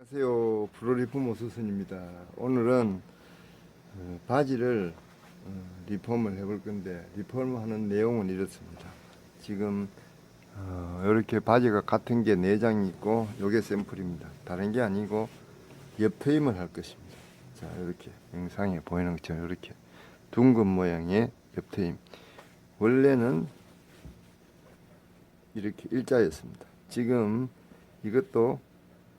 안녕하세요. 브로리폼 오수선입니다. 오늘은 어, 바지를 어, 리폼을 해볼 건데 리폼하는 내용은 이렇습니다. 지금 어, 이렇게 바지가 같은 게네 장이 있고 요게 샘플입니다. 다른 게 아니고 옆트임을 할 것입니다. 자 이렇게 영상에 보이는 것처럼 이렇게 둥근 모양의 옆트임. 원래는 이렇게 일자였습니다. 지금 이것도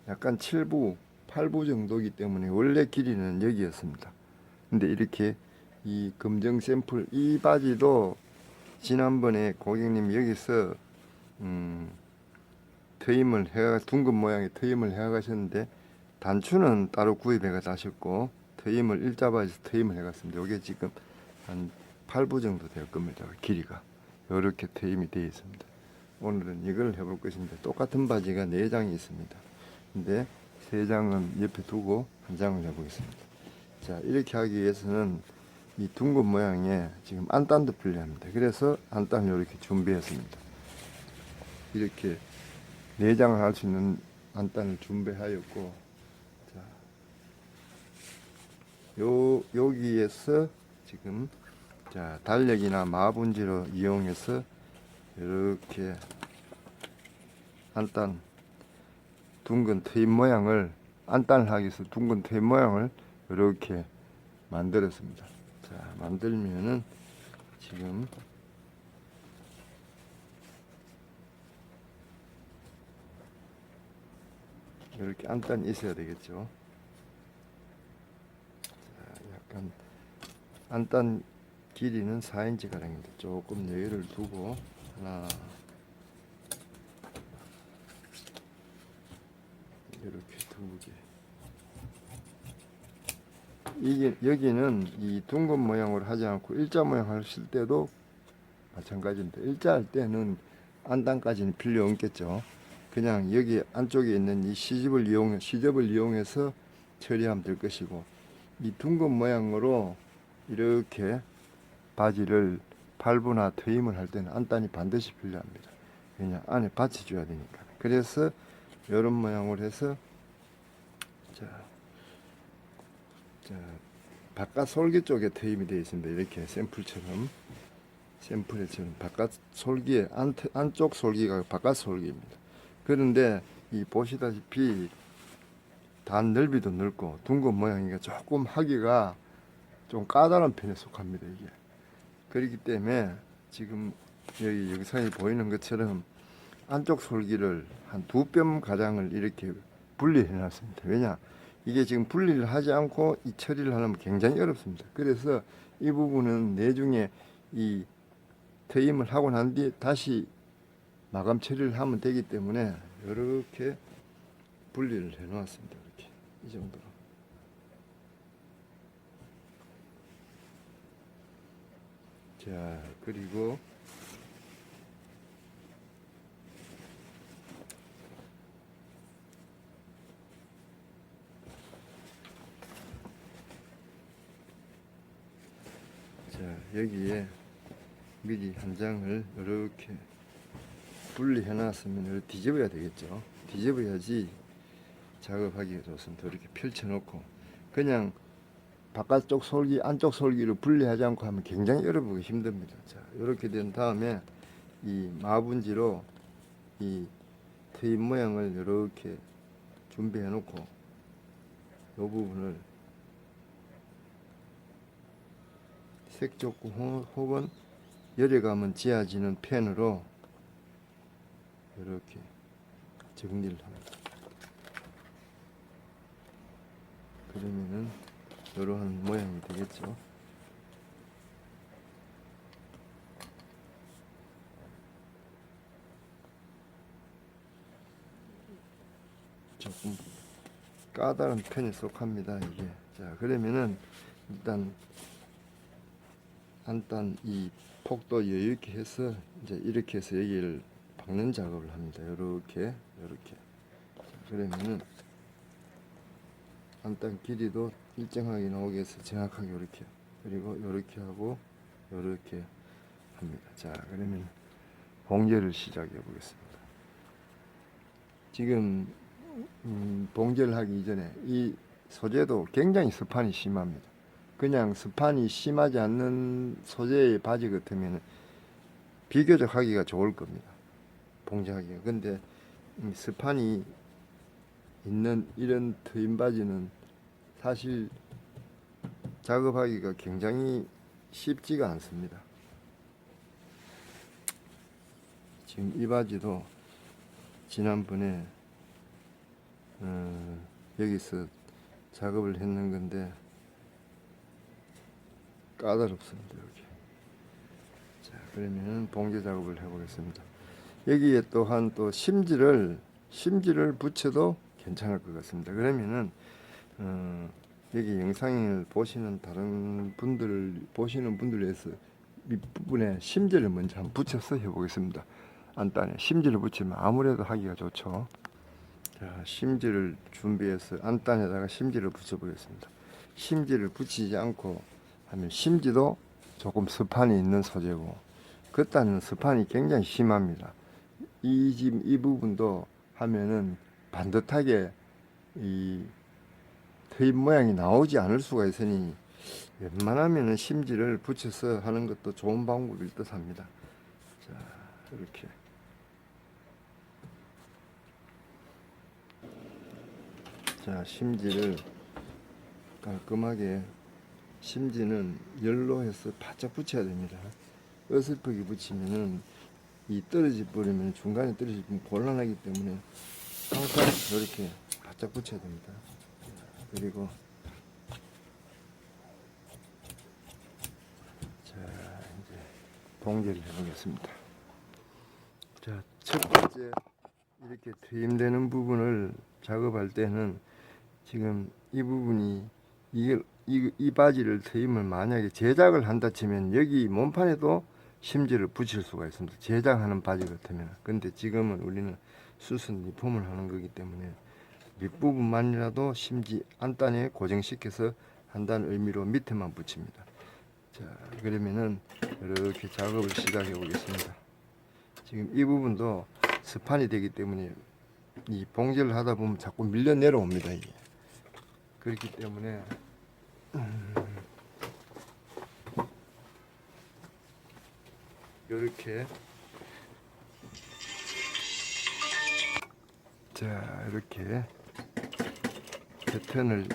약간 7부, 8부 정도이기 때문에 원래 길이는 여기였습니다. 근데 이렇게 이 검정 샘플 이 바지도 지난번에 고객님 여기서 음, 트임을 해 둥근 모양의 트임을 해 가셨는데 단추는 따로 구입해 가셨고 트임을 일자 바지 트임을 해 갔습니다. 이게 지금 한 8부 정도 될 겁니다. 길이가 이렇게 트임이 되어 있습니다. 오늘은 이걸 해볼 것인데 똑같은 바지가 4장이 있습니다. 근데 세 장은 옆에 두고 한 장을 해보겠습니다. 자 이렇게 하기 위해서는 이 둥근 모양의 지금 안단도 필요합니다. 그래서 안단을 이렇게 준비했습니다. 이렇게 네 장을 할 수 있는 안단을 준비하였고 자 요, 여기에서 지금 자 달력이나 마분지로 이용해서 이렇게 안단 둥근 트임 모양을 안단을 하기 위해서 둥근 트임 모양을 이렇게 만들었습니다. 자, 만들면은 지금 이렇게 안단이 있어야 되겠죠. 자, 약간 안단 길이는 4인치 가량입니다. 조금 여유를 두고 하나 이렇게 두 개. 이게 여기는 이 둥근 모양으로 하지 않고 일자 모양 하실 때도 마찬가지입니다. 일자 할 때는 안단까지는 필요 없겠죠. 그냥 여기 안쪽에 있는 이 시집을 이용 시접을 이용해서 처리하면 될 것이고 이 둥근 모양으로 이렇게 바지를 발부나 트임을 할 때는 안단이 반드시 필요합니다. 왜냐 안에 받쳐줘야 되니까. 그래서 이런 모양으로 해서 자, 자 바깥 솔기 쪽에 트임이 되어 있습니다. 이렇게 샘플처럼 샘플처럼 바깥 솔기에 안, 안쪽 솔기가 바깥 솔기입니다. 그런데 이 보시다시피 단 넓이도 넓고 둥근 모양이니까 조금 하기가 좀 까다로운 편에 속합니다. 이게 그렇기 때문에 지금 여기 영상에 보이는 것처럼 안쪽 솔기를 한 두 뼘 가량을 이렇게 분리해 놨습니다. 왜냐? 이게 지금 분리를 하지 않고 이 처리를 하려면 굉장히 어렵습니다. 그래서 이 부분은 내중에 이 트임을 하고 난 뒤에 다시 마감 처리를 하면 되기 때문에 이렇게 분리를 해 놨습니다. 이렇게 이 정도로. 자, 그리고 자, 여기에 미리 한 장을 이렇게 분리해 놨으면 뒤집어야 되겠죠. 뒤집어야지 작업하기가 좋습니다. 이렇게 펼쳐 놓고 그냥 바깥쪽 솔기, 안쪽 솔기를 분리하지 않고 하면 굉장히 열어보기 힘듭니다. 자, 이렇게 된 다음에 이 마분지로 이 트임 모양을 이렇게 준비해 놓고 이 부분을 색조고 혹- 혹은 열에감은 지어지는 펜으로 이렇게 정리를 합니다. 그러면은 이러한 모양이 되겠죠. 조금 까다로운 편에 속합니다. 이게 자 그러면은 일단 한단 이 폭도 여유 있게 해서 이제 이렇게 해서 여기를 박는 작업을 합니다. 이렇게 이렇게 그러면은 한단 길이도 일정하게 나오게 해서 정확하게 이렇게 그리고 이렇게 하고 이렇게 합니다. 자 그러면 봉제를 시작해 보겠습니다. 지금 음, 봉제를 하기 이전에 이 소재도 굉장히 습한이 심합니다. 그냥 습한이 심하지 않는 소재의 바지 같으면 비교적 하기가 좋을 겁니다. 봉제하기가. 근데 이 습한이 있는 이런 트임 바지는 사실 작업하기가 굉장히 쉽지가 않습니다. 지금 이 바지도 지난번에 어, 여기서 작업을 했는 건데 까다롭습니다 여기. 자 그러면 봉제 작업을 해보겠습니다. 여기에 또한 또 심지를 심지를 붙여도 괜찮을 것 같습니다. 그러면은 어, 여기 영상을 보시는 다른 분들을 보시는 분들을 위해서 밑부분에 심지를 먼저 한번 붙여서 해보겠습니다. 안단에 심지를 붙이면 아무래도 하기가 좋죠. 자, 심지를 준비해서 안단에다가 심지를 붙여보겠습니다. 심지를 붙이지 않고 하면 심지도 조금 스판이 있는 소재고 그딴은 스판이 굉장히 심합니다. 이 지금 이 부분도 하면은 반듯하게 이 트입 모양이 나오지 않을 수가 있으니 웬만하면은 심지를 붙여서 하는 것도 좋은 방법일 듯합니다. 자 이렇게 자 심지를 깔끔하게 심지는 열로 해서 바짝 붙여야 됩니다. 어설프게 붙이면은 이 떨어져 버리면 중간에 떨어지면 곤란하기 때문에 항상 이렇게 바짝 붙여야 됩니다. 그리고 자 이제 봉제를 해보겠습니다. 자 첫 번째 이렇게 트임되는 부분을 작업할 때는 지금 이 부분이 이게 이, 이 바지를 트임을 만약에 제작을 한다 치면 여기 몸판에도 심지를 붙일 수가 있습니다. 제작하는 바지 같으면. 근데 지금은 우리는 수선 리폼을 하는 거기 때문에 밑부분만이라도 심지 안단에 고정시켜서 한다는 의미로 밑에만 붙입니다. 자, 그러면은 이렇게 작업을 시작해 보겠습니다. 지금 이 부분도 스판이 되기 때문에 이 봉제를 하다 보면 자꾸 밀려 내려옵니다. 이게. 그렇기 때문에 이렇게 자 이렇게 패턴을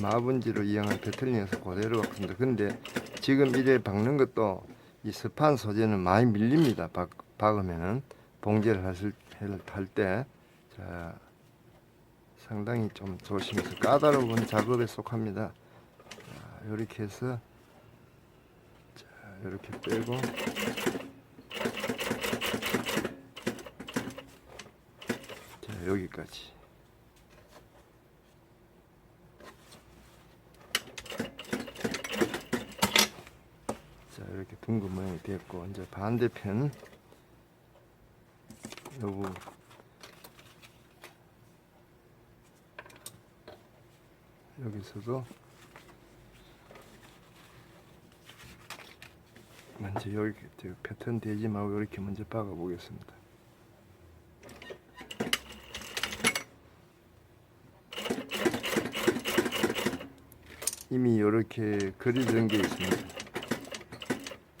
마분지로 이용한 패턴이어서 그대로 박습니다. 근데 지금 이래 박는 것도 이 스판 소재는 많이 밀립니다. 박, 박으면은 봉제를 할때 자 상당히 좀 조심해서 까다로운 작업에 속합니다. 자, 이렇게 해서 자, 이렇게 빼고. 자, 여기까지. 자, 이렇게 둥근 모양이 됐고 이제 반대편. 요거. 여기서도 먼저 여기 저 패턴 되지 말고 이렇게 먼저 박아 보겠습니다. 이미 이렇게 그려진 게 있습니다.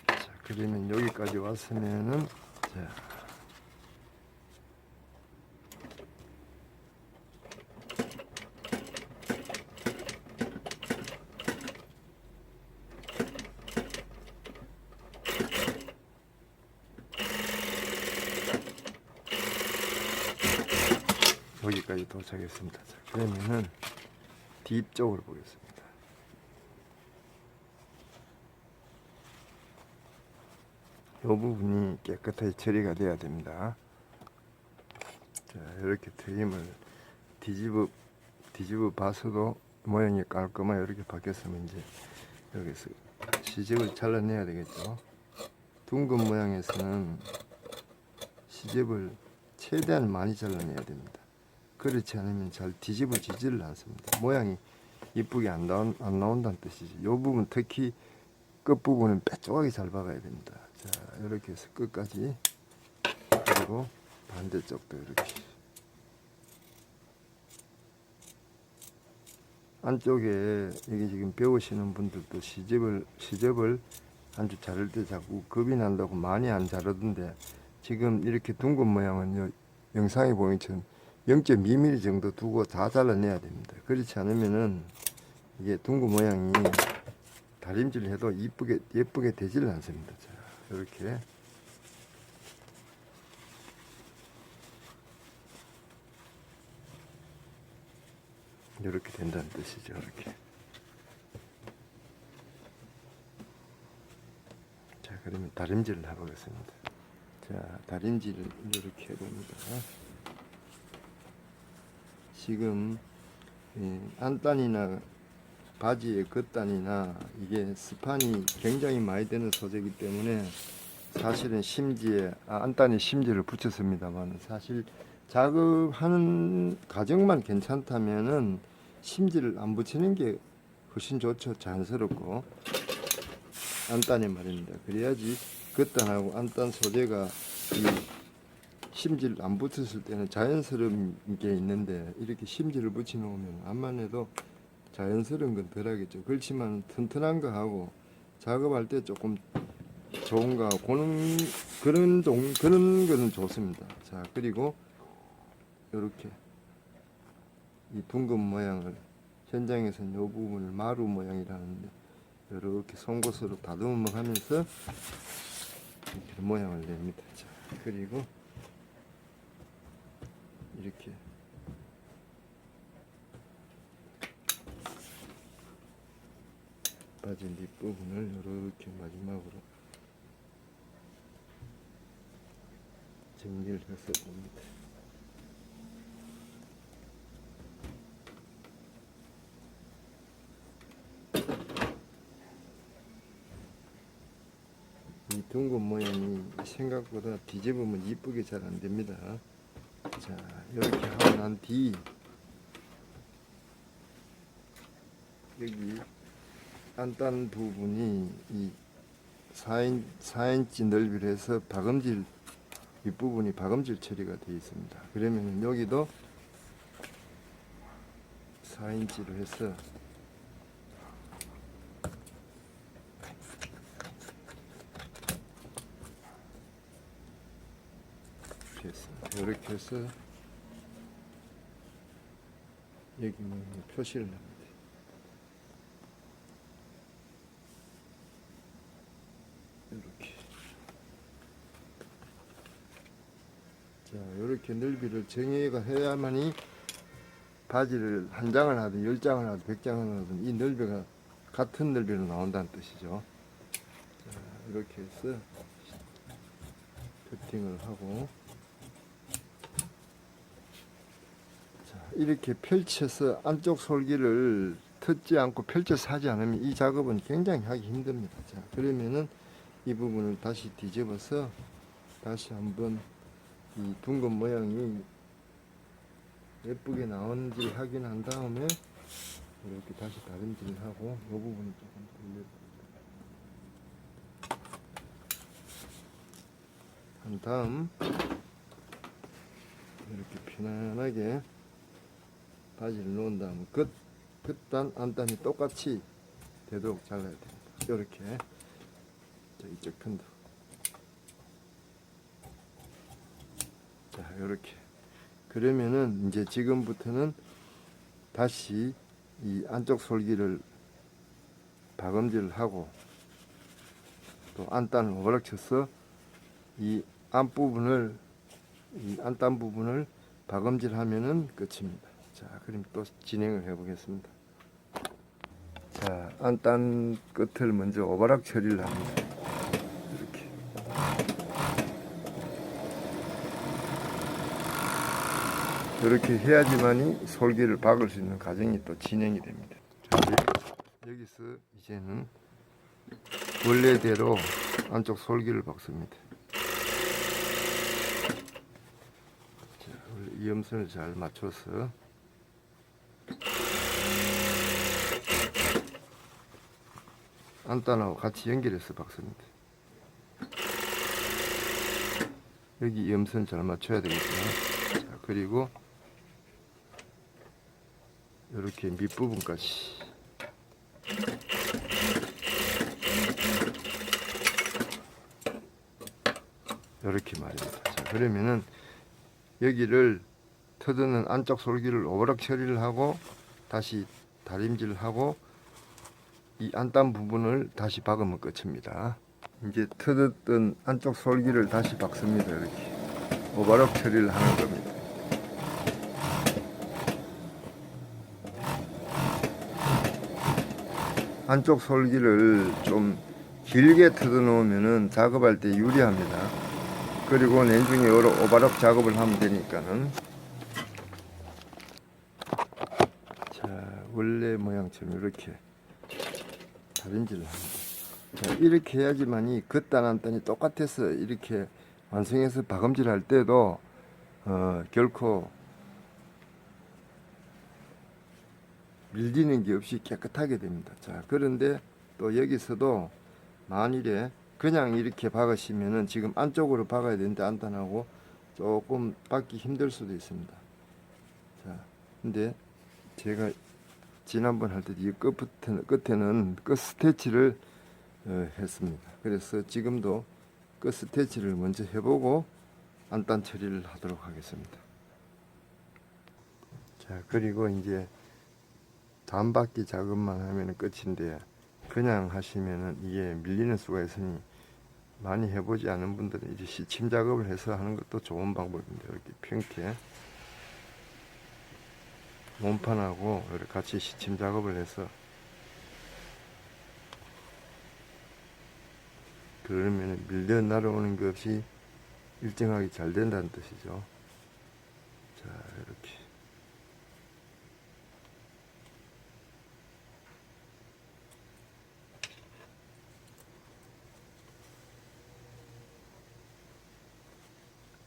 자, 그러면 여기까지 왔으면은 자. 여기까지 도착했습니다. 자, 그러면은 뒤쪽으로 보겠습니다. 이 부분이 깨끗하게 처리가 돼야 됩니다. 자, 이렇게 트임을 뒤집어 뒤집어 봐서도 모양이 깔끔하게 이렇게 바뀌었으면 이제 여기서 시접을 잘라내야 되겠죠. 둥근 모양에서는 시접을 최대한 많이 잘라내야 됩니다. 그렇지 않으면 잘 뒤집어지지를 않습니다. 모양이 이쁘게 안, 나온, 안 나온다는 뜻이죠. 이 부분 특히 끝부분은 빼쪽하게 잘 박아야 됩니다. 자, 이렇게 해서 끝까지 그리고 반대쪽도 이렇게 안쪽에 여기 지금 배우시는 분들도 시접을 시접을 아주 자를 때 자꾸 겁이 난다고 많이 안 자르던데 지금 이렇게 둥근 모양은 요 영상에 보인 것처럼 0.2mm 정도 두고 다 잘라내야 됩니다. 그렇지 않으면은 이게 둥근 모양이 다림질 해도 이쁘게 예쁘게 되지를 않습니다. 자, 이렇게 이렇게 된다는 뜻이죠. 이렇게. 자, 그러면 다림질을 해보겠습니다. 자, 다림질을 이렇게 해봅니다. 지금 이 안단이나 바지의 겉단이나 이게 스판이 굉장히 많이 되는 소재이기 때문에 사실은 심지에 아, 안단에 심지를 붙였습니다만 사실 작업하는 과정만 괜찮다면은 심지를 안 붙이는 게 훨씬 좋죠. 자연스럽고. 안단에 말입니다. 그래야지 겉단하고 안단 소재가 이 심지를 안 붙였을 때는 자연스러운 게 있는데 이렇게 심지를 붙여 놓으면 암만 해도 자연스러운 건 덜하겠죠 그렇지만 튼튼한 거 하고 작업할 때 조금 좋은 거 하고 그런 그런 종 그런 거는 좋습니다 자 그리고 이렇게 이 둥근 모양을 현장에서는 이 부분을 마루 모양이라는데 이렇게 송곳으로 다듬어 하면서 이렇게 모양을 냅니다. 자, 그리고 이렇게 빠진 뒷부분을 이렇게 마지막으로 정리를 해서 봅니다. 이 둥근 모양이 생각보다 뒤집으면 이쁘게 잘 안 됩니다. 자, 이렇게 하고 난 뒤, 여기 안단 부분이 이 4인, 4인치 넓이로 해서 박음질, 윗부분이 박음질 처리가 되어 있습니다. 그러면 여기도 4인치로 해서 됐습니다. 이렇게 해서 여기 뭐 표시를 합니다. 이렇게 자 이렇게 넓이를 정해가 해야만이 바지를 한 장을 하든 열 장을 하든 백 장을 하든 이 넓이가 같은 넓이로 나온다는 뜻이죠. 자 이렇게 해서 커팅을 하고 자, 이렇게 펼쳐서 안쪽 솔기를 틀지 않고 펼쳐서 하지 않으면 이 작업은 굉장히 하기 힘듭니다. 자, 그러면은 이 부분을 다시 뒤집어서 다시 한번 이 둥근 모양이 예쁘게 나오는지 확인한 다음에 이렇게 다시 다림질을 하고 이 부분을 조금 돌려줍니다. 한 다음 이렇게 편안하게 바지를 놓은 다음 끝, 끝단, 안단이 똑같이 되도록 잘라야 됩니다. 이렇게 자, 이쪽 편도 자 이렇게 그러면은 이제 지금부터는 다시 이 안쪽 솔기를 박음질을 하고 또 안단을 오버락 쳐서 이 안부분을 이 안단 부분을 박음질 하면은 끝입니다. 자, 그럼 또 진행을 해 보겠습니다. 자, 안단 끝을 먼저 오버락 처리를 합니다. 이렇게. 이렇게 해야지만이 솔기를 박을 수 있는 과정이 또 진행이 됩니다. 자, 여기- 여기서 이제는 원래대로 안쪽 솔기를 박습니다. 이음선을 잘 맞춰서 안단하고 같이 연결해서 박습니다. 여기 염선 잘 맞춰야 되겠고요. 자, 그리고 이렇게 밑부분까지 이렇게 말입니다. 자, 그러면은 여기를 터드는 안쪽 솔기를 오버락 처리를 하고 다시 다림질을 하고 이 안단 부분을 다시 박으면 끝입니다. 이제 터졌던 안쪽 솔기를 다시 박습니다. 이렇게 오버락 처리를 하는 겁니다. 안쪽 솔기를 좀 길게 뜯어 놓으면은 작업할 때 유리합니다. 그리고 여러 오바락 작업을 하면 되니까는 자 원래 모양처럼 이렇게 다림질을 합니다. 자, 이렇게 해야지만이 겉단 안단이 똑같아서 이렇게 완성해서 박음질 할 때도 어, 결코 밀리는 게 없이 깨끗하게 됩니다. 자, 그런데 또 여기서도 만일에 그냥 이렇게 박으시면은 지금 안쪽으로 박아야 되는데 안단하고 조금 박기 힘들 수도 있습니다. 자, 근데 제가 지난번 할 때 이 끝부터는 끝에는 끝 스태치를 어, 했습니다. 그래서 지금도 끝 스태치를 먼저 해보고 안단 처리를 하도록 하겠습니다. 자, 그리고 이제 단박기 작업만 하면 끝인데 그냥 하시면은 이게 밀리는 수가 있으니 많이 해보지 않은 분들은 이제 시침 작업을 해서 하는 것도 좋은 방법입니다. 이렇게 평게 몸판하고 같이 시침 작업을 해서 그러면 밀려 날아오는 것이 일정하게 잘 된다는 뜻이죠. 자 이렇게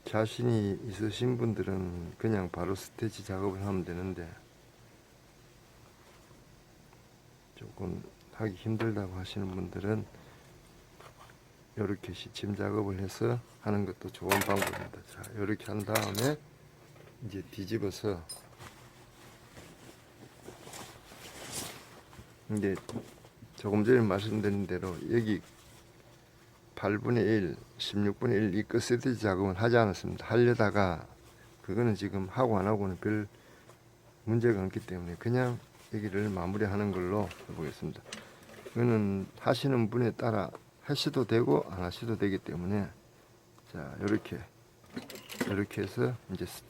자신이 있으신 분들은 그냥 바로 스테치 작업을 하면 되는데 조금 하기 힘들다고 하시는 분들은 이렇게 시침 작업을 해서 하는 것도 좋은 방법입니다. 자, 이렇게 한 다음에 이제 뒤집어서 이제 조금 전에 말씀드린 대로 여기 8분의 1, 16분의 1 이 끝세트 작업은 하지 않았습니다. 하려다가 그거는 지금 하고 안 하고는 별 문제가 없기 때문에 그냥 여기를 마무리하는 걸로 해보겠습니다. 이거는 하시는 분에 따라 하셔도 되고 안 하셔도 되기 때문에 자 이렇게 이렇게 해서 이제 스-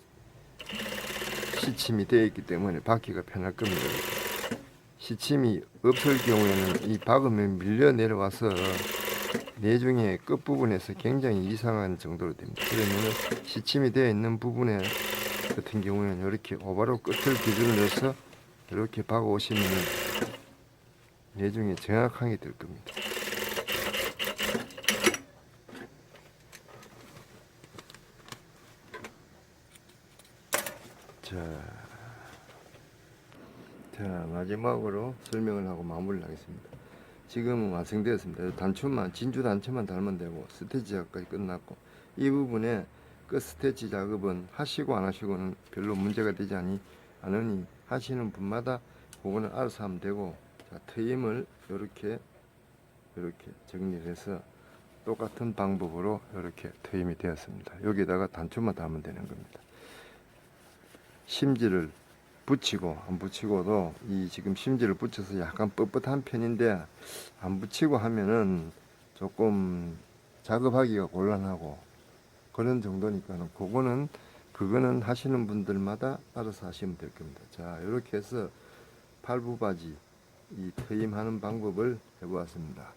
시침이 되어 있기 때문에 박기가 편할 겁니다. 시침이 없을 경우에는 이 박으면 밀려 내려와서 내중의 끝부분에서 굉장히 이상한 정도로 됩니다. 그러면 시침이 되어 있는 부분에 같은 경우에는 이렇게 오바로 끝을 기준으로 해서 이렇게 박아 오시면 내중에 정확하게 될 겁니다. 자, 자 마지막으로 설명을 하고 마무리를 하겠습니다. 지금은 완성되었습니다. 단추만 진주 단추만 달면 되고 스테치 작업까지 끝났고 이 부분에 끝 스테치 작업은 하시고 안 하시고는 별로 문제가 되지 않으니 하시는 분마다 그거는 알아서 하면 되고 자, 트임을 이렇게 이렇게 정리를 해서 똑같은 방법으로 이렇게 트임이 되었습니다. 여기다가 단추만 달면 되는 겁니다. 심지를 붙이고 안 붙이고도 이 지금 심지를 붙여서 약간 뻣뻣한 편인데 안 붙이고 하면은 조금 작업하기가 곤란하고 그런 정도니까는 그거는 그거는 하시는 분들마다 알아서 하시면 될 겁니다. 자 이렇게 해서 팔부바지 이 트임하는 방법을 해보았습니다.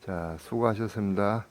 자 수고하셨습니다.